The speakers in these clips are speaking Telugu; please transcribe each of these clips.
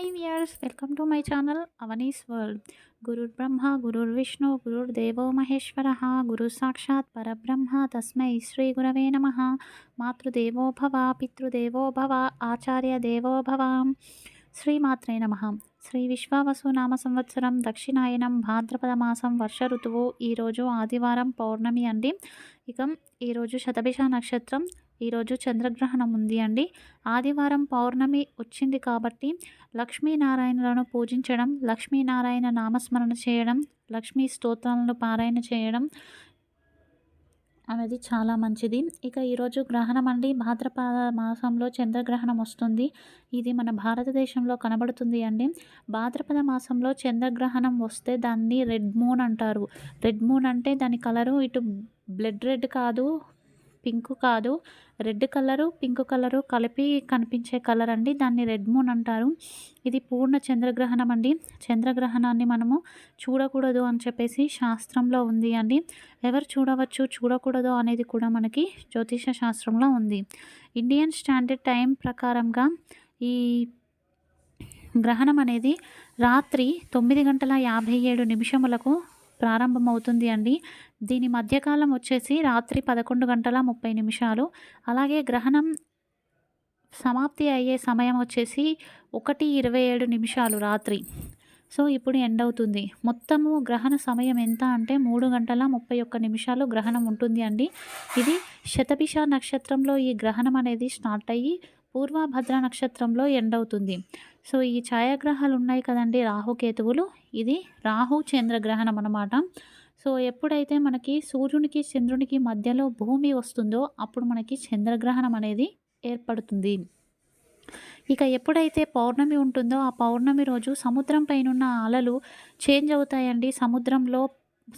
Hi viewers welcome to my channel Avani's world గురుర్ బ్రహ్మ గురుర్ విష్ణు గురుర్ దేవో మహేశ్వర గురు సాక్షాత్ పరబ్రహ్మ తస్మై శ్రీ గురవే నమ మాతృదేవో భవ పితృదేవో భవ ఆచార్య దేవో భవ శ్రీమాత్రే నమ శ్రీ విశ్వావసు నామ సంవత్సరం దక్షిణాయనం భాద్రపద మాసం వర్ష ఋతువు ఈరోజు ఆదివారం పౌర్ణమి అండి ఇక ఈరోజు శతభిష నక్షత్రం ఈరోజు చంద్రగ్రహణం ఉంది అండి. ఆదివారం పౌర్ణమి వచ్చింది కాబట్టి లక్ష్మీనారాయణలను పూజించడం లక్ష్మీనారాయణ నామస్మరణ చేయడం లక్ష్మీ స్తోత్రాలను పారాయణ చేయడం అనేది చాలా మంచిది. ఇక ఈరోజు గ్రహణం అండి. భాద్రపద మాసంలో చంద్రగ్రహణం వస్తుంది. ఇది మన భారతదేశంలో కనబడుతుంది అండి. భాద్రపద మాసంలో చంద్రగ్రహణం వస్తే దాన్ని రెడ్ మూన్ అంటారు. రెడ్ మూన్ అంటే దాని కలరు ఇటు బ్లడ్ రెడ్ కాదు పింక్ కాదు. రెడ్ కలరు పింక్ కలరు కలిపి కనిపించే కలర్ అండి. దాన్ని రెడ్ మూన్ అంటారు. ఇది పూర్ణ చంద్రగ్రహణం అండి. చంద్రగ్రహణాన్ని మనము చూడకూడదు అని చెప్పేసి శాస్త్రంలో ఉంది అండి. ఎవరు చూడవచ్చు చూడకూడదు అనేది కూడా మనకి జ్యోతిష శాస్త్రంలో ఉంది. ఇండియన్ స్టాండర్డ్ టైం ప్రకారంగా ఈ గ్రహణం అనేది రాత్రి తొమ్మిది గంటల యాభై ఏడు నిమిషములకు ప్రారంభమవుతుంది అండి. దీని మధ్యకాలం వచ్చేసి రాత్రి పదకొండు గంటల ముప్పై నిమిషాలు. అలాగే గ్రహణం సమాప్తి అయ్యే సమయం వచ్చేసి ఒకటి ఇరవై ఏడు నిమిషాలు రాత్రి. సో ఇప్పుడు ఎండ్ అవుతుంది. మొత్తము గ్రహణ సమయం ఎంత అంటే మూడు గంటల ముప్పై ఒక్క నిమిషాలు గ్రహణం ఉంటుంది అండి. ఇది శతభిష నక్షత్రంలో ఈ గ్రహణం అనేది స్టార్ట్ అయ్యి పూర్వభద్ర నక్షత్రంలో ఎండ్ అవుతుంది. సో ఈ ఛాయాగ్రహాలు ఉన్నాయి కదండి రాహుకేతువులు. ఇది రాహు చంద్రగ్రహణం అనమాట సో ఎప్పుడైతే మనకి సూర్యునికి చంద్రునికి మధ్యలో భూమి వస్తుందో అప్పుడు మనకి చంద్రగ్రహణం అనేది ఏర్పడుతుంది. ఇక ఎప్పుడైతే పౌర్ణమి ఉంటుందో ఆ పౌర్ణమి రోజు సముద్రం పైనున్న అలలు చేంజ్ అవుతాయండి. సముద్రంలో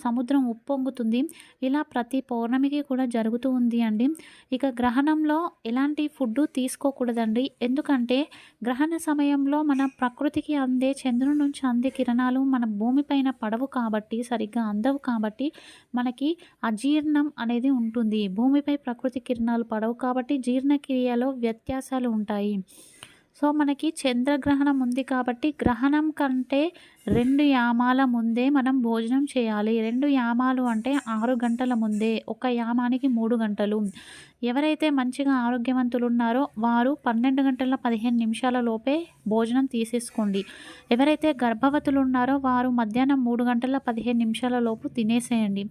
సముద్రం ఉప్పొంగుతుంది. ఇలా ప్రతి పౌర్ణమికి కూడా జరుగుతూ ఉంది అండి. ఇక గ్రహణంలో ఎలాంటి ఫుడ్ తీసుకోకూడదండి. ఎందుకంటే గ్రహణ సమయంలో మన ప్రకృతికి అందే చంద్రుని నుంచి అందే కిరణాలు మన భూమిపైన పడవు కాబట్టి సరిగ్గా అందవు కాబట్టి మనకి అజీర్ణం అనేది ఉంటుంది. భూమిపై ప్రకృతి కిరణాలు పడవు కాబట్టి జీర్ణక్రియలో వ్యత్యాసాలు ఉంటాయి. సో మనకి చంద్రగ్రహణం ఉంది కాబట్టి గ్రహణం కంటే రెండు యామాల ముందే మనం భోజనం చేయాలి. రెండు యామాలు అంటే ఆరు గంటల ముందే ఒక యామానికి మూడు గంటలు. ఎవరైతే మంచిగా ఆరోగ్యవంతులు ఉన్నారో వారు పన్నెండు గంటల పదిహేను నిమిషాల లోపే భోజనం తీసేసుకోండి. ఎవరైతే గర్భవతులు ఉన్నారో వారు మధ్యాహ్నం మూడు గంటల పదిహేను నిమిషాల లోపు తినేసేయండి.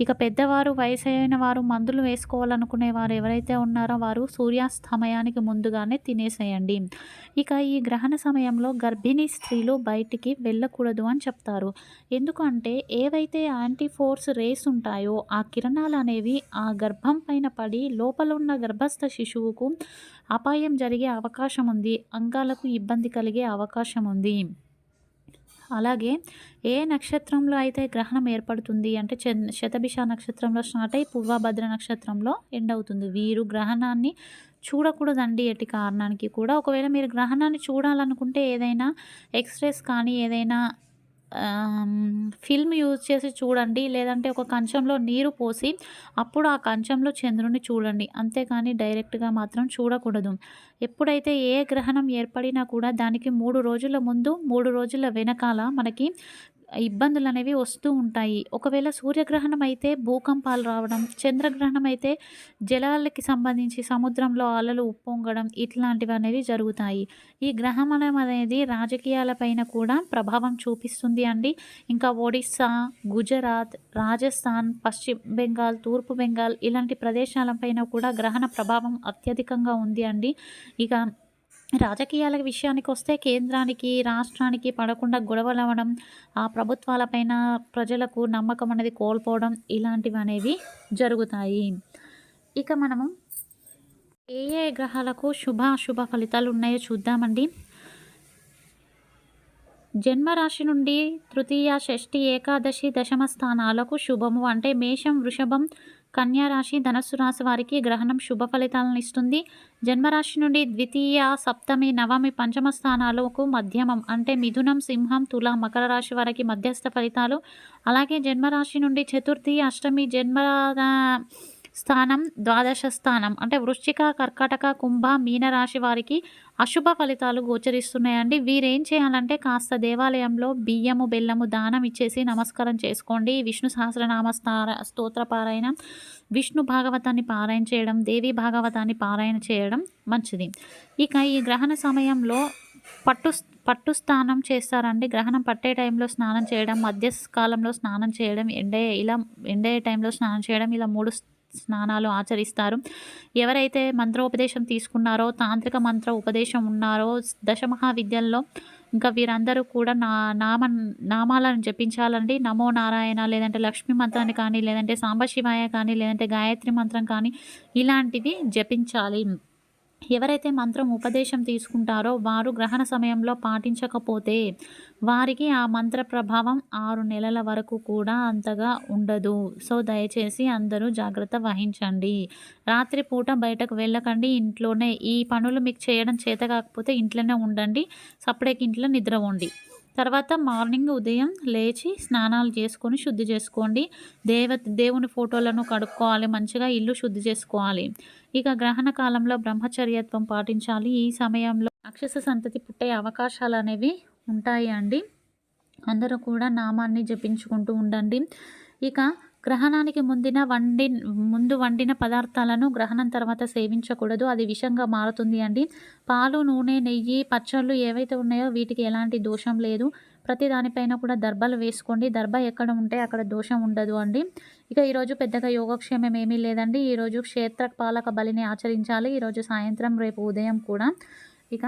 ఇక పెద్దవారు వయసు అయిన వారు మందులు వేసుకోవాలనుకునే వారు ఎవరైతే ఉన్నారో వారు సూర్యాస్తమయానికి ముందుగానే తినేసేయండి. ఇక ఈ గ్రహణ సమయంలో గర్భిణీ స్త్రీలు బయటికి వెళ్ళకూడదు. అని చెప్తారు. ఎందుకంటే ఏవైతే యాంటీ ఫోర్స్ రేస్ ఉంటాయో ఆ కిరణాలు అనేవి ఆ గర్భం పైన పడి లోపల ఉన్న గర్భస్థ శిశువుకు అపాయం జరిగే అవకాశం ఉంది. అంగాలకు ఇబ్బంది కలిగే అవకాశం ఉంది. అలాగే ఏ నక్షత్రంలో అయితే గ్రహణం ఏర్పడుతుంది అంటే శతభిష నక్షత్రంలో స్టార్ట్ అయి పూర్వభద్ర నక్షత్రంలో ఎండ్ అవుతుంది. వీరు గ్రహణాన్ని చూడకూడదండి ఎట్టి కారణానికి కూడా. ఒకవేళ మీరు గ్రహణాన్ని చూడాలనుకుంటే ఏదైనా ఎక్స్రేస్ కానీ ఏదైనా ఫిల్మ్ యూజ్ చేసి చూడండి. లేదంటే ఒక కంచంలో నీరు పోసి అప్పుడు ఆ కంచంలో చంద్రుని చూడండి. అంతేకాని డైరెక్ట్గా మాత్రం చూడకూడదు. ఎప్పుడైతే ఏ గ్రహణం ఏర్పడినా కూడా దానికి మూడు రోజుల ముందు మూడు రోజుల వెనకాల మనకి ఇబ్బందులు అనేవి వస్తూ ఉంటాయి. ఒకవేళ సూర్యగ్రహణం అయితే భూకంపాలు రావడం చంద్రగ్రహణం అయితే జలాలకి సంబంధించి సముద్రంలో అలలు ఉప్పొంగడం ఇట్లాంటివి అనేవి జరుగుతాయి. ఈ గ్రహణం అనేది రాజకీయాలపైన కూడా ప్రభావం చూపిస్తుంది అండి. ఇంకా ఒడిస్సా గుజరాత్ రాజస్థాన్ పశ్చిమ బెంగాల్ తూర్పు బెంగాల్ ఇలాంటి ప్రదేశాలపైన కూడా గ్రహణ ప్రభావం అత్యధికంగా ఉంది అండి. ఇక రాజకీయాల విషయానికి వస్తే కేంద్రానికి రాష్ట్రానికి పడకుండా గొడవలు అవ్వడం ఆ ప్రభుత్వాలపైన ప్రజలకు నమ్మకం అనేది కోల్పోవడం ఇలాంటివి అనేవి జరుగుతాయి. ఇక మనము ఏ ఏ గ్రహాలకు శుభ అశుభ ఫలితాలు ఉన్నాయో చూద్దామండి. జన్మరాశి నుండి తృతీయ షష్ఠి ఏకాదశి దశమ స్థానాలకు శుభము అంటే మేషం వృషభం కన్యా రాశి ధనస్సు రాశి వారికి గ్రహణం శుభ ఫలితాలను ఇస్తుంది. జన్మరాశి నుండి ద్వితీయ సప్తమి నవమి పంచమ స్థానాలకు మధ్యమం. అంటే మిథునం సింహం తుల మకర రాశి వారికి మధ్యస్థ ఫలితాలు. అలాగే జన్మరాశి నుండి చతుర్థి అష్టమి జన్మ స్థానం ద్వాదశ స్థానం అంటే వృశ్చిక కర్కాటక కుంభ మీనరాశి వారికి అశుభ ఫలితాలు గోచరిస్తున్నాయండి. వీరేం చేయాలంటే కాస్త దేవాలయంలో బియ్యము బెల్లము దానం ఇచ్చేసి నమస్కారం చేసుకోండి. విష్ణు సహస్రనామ స్తార స్తోత్ర పారాయణ విష్ణు భాగవతాన్ని పారాయణ చేయడం దేవి భాగవతాన్ని పారాయణ చేయడం మంచిది. ఇక ఈ గ్రహణ సమయంలో పట్టు పట్టు స్నానం చేస్తారండి. గ్రహణం పట్టే టైంలో స్నానం చేయడం మధ్య కాలంలో స్నానం చేయడం ఎండే ఇలా ఎండే టైంలో స్నానం చేయడం ఇలా మూడు స్నానాలు ఆచరిస్తారు. ఎవరైతే మంత్రోపదేశం తీసుకున్నారో తాంత్రిక మంత్ర ఉపదేశం ఉన్నారో దశ మహావిద్యల్లో ఇంకా వీరందరూ కూడా నా నామ నామాలను జపించాలండి. నమో నారాయణ లేదంటే లక్ష్మీ మంత్రాన్ని కానీ లేదంటే సాంబశివాయ కానీ లేదంటే గాయత్రి మంత్రం కానీ ఇలాంటివి జపించాలి. ఎవరైతే మంత్రం ఉపదేశం తీసుకుంటారో వారు గ్రహణ సమయంలో పాటించకపోతే వారికి ఆ మంత్ర ప్రభావం ఆరు నెలల వరకు కూడా అంతగా ఉండదు. సో దయచేసి అందరూ జాగ్రత్త వహించండి. రాత్రిపూట బయటకు వెళ్ళకండి. ఇంట్లోనే ఈ పనులు మీకు చేయడం చేత కాకపోతే ఇంట్లోనే ఉండండి. సపరేట్ ఇంట్లో నిద్రపోండి తర్వాత మార్నింగ్ ఉదయం లేచి స్నానాలు చేసుకొని శుద్ధి చేసుకోండి. దేవ దేవుని ఫోటోలను కడుక్కోవాలి మంచిగా ఇల్లు శుద్ధి చేసుకోవాలి. ఇక గ్రహణ కాలంలో బ్రహ్మచర్యత్వం పాటించాలి. ఈ సమయంలో అక్షస సంతతి పుట్టే అవకాశాలు అనేవి ఉంటాయి అండి అందరూ కూడా నామాన్ని జపించుకుంటూ ఉండండి. ఇక గ్రహణానికి ముందిన వండి ముందు వండిన పదార్థాలను గ్రహణం తర్వాత సేవించకూడదు. అది విషంగా మారుతుంది అండి. పాలు నూనె నెయ్యి పచ్చళ్ళు ఏవైతే ఉన్నాయో వీటికి ఎలాంటి దోషం లేదు. ప్రతి దానిపైన కూడా దర్భలు వేసుకోండి. దర్భ ఎక్కడ ఉంటే అక్కడ దోషం ఉండదు అండి. ఇక ఈరోజు పెద్దగా యోగక్షేమం ఏమీ లేదండి. ఈరోజు క్షేత్ర పాలక బలిని ఆచరించాలి. ఈరోజు సాయంత్రం రేపు ఉదయం కూడా. ఇక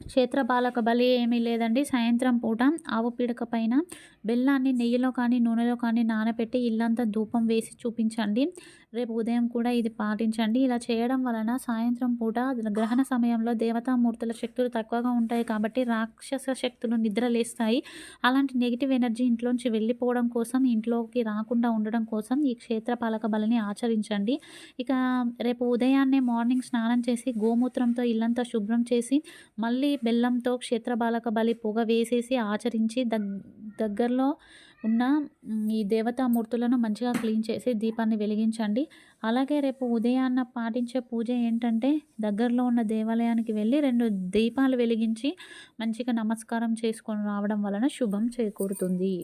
క్షేత్రపాలక బలి ఏమీ లేదండి. సాయంత్రం పూట ఆవు పిడక పైన బెల్లాన్ని నెయ్యిలో కానీ నూనెలో కానీ నానబెట్టి ఇల్లంతా ధూపం వేసి చూపించండి. రేపు ఉదయం కూడా ఇది పాటించండి. ఇలా చేయడం వలన సాయంత్రం పూట గ్రహణ సమయంలో దేవతామూర్తుల శక్తులు తక్కువగా ఉంటాయి కాబట్టి రాక్షస శక్తులు నిద్రలేస్తాయి అలాంటి నెగిటివ్ ఎనర్జీ ఇంట్లోంచి వెళ్ళిపోవడం కోసం ఇంట్లోకి రాకుండా ఉండడం కోసం ఈ క్షేత్రపాలక బలిని ఆచరించండి. ఇక రేపు ఉదయాన్నే మార్నింగ్ స్నానం చేసి గోమూత్రంతో ఇల్లంతా శుభ్రం చేసి మళ్ళీ బెల్లంతో క్షేత్రపాలక బలి పొగ వేసేసి ఆచరించి దగ్ దగ్గరలో ఉన్న ఈ దేవతామూర్తులను మంచిగా క్లీన్ చేసి దీపాన్ని వెలిగించండి. అలాగే రేపు ఉదయాన్న పాటించే పూజ ఏంటంటే దగ్గరలో ఉన్న దేవాలయానికి వెళ్ళి రెండు దీపాలు వెలిగించి మంచిగా నమస్కారం చేసుకొని రావడం వలన శుభం చేకూరుతుంది.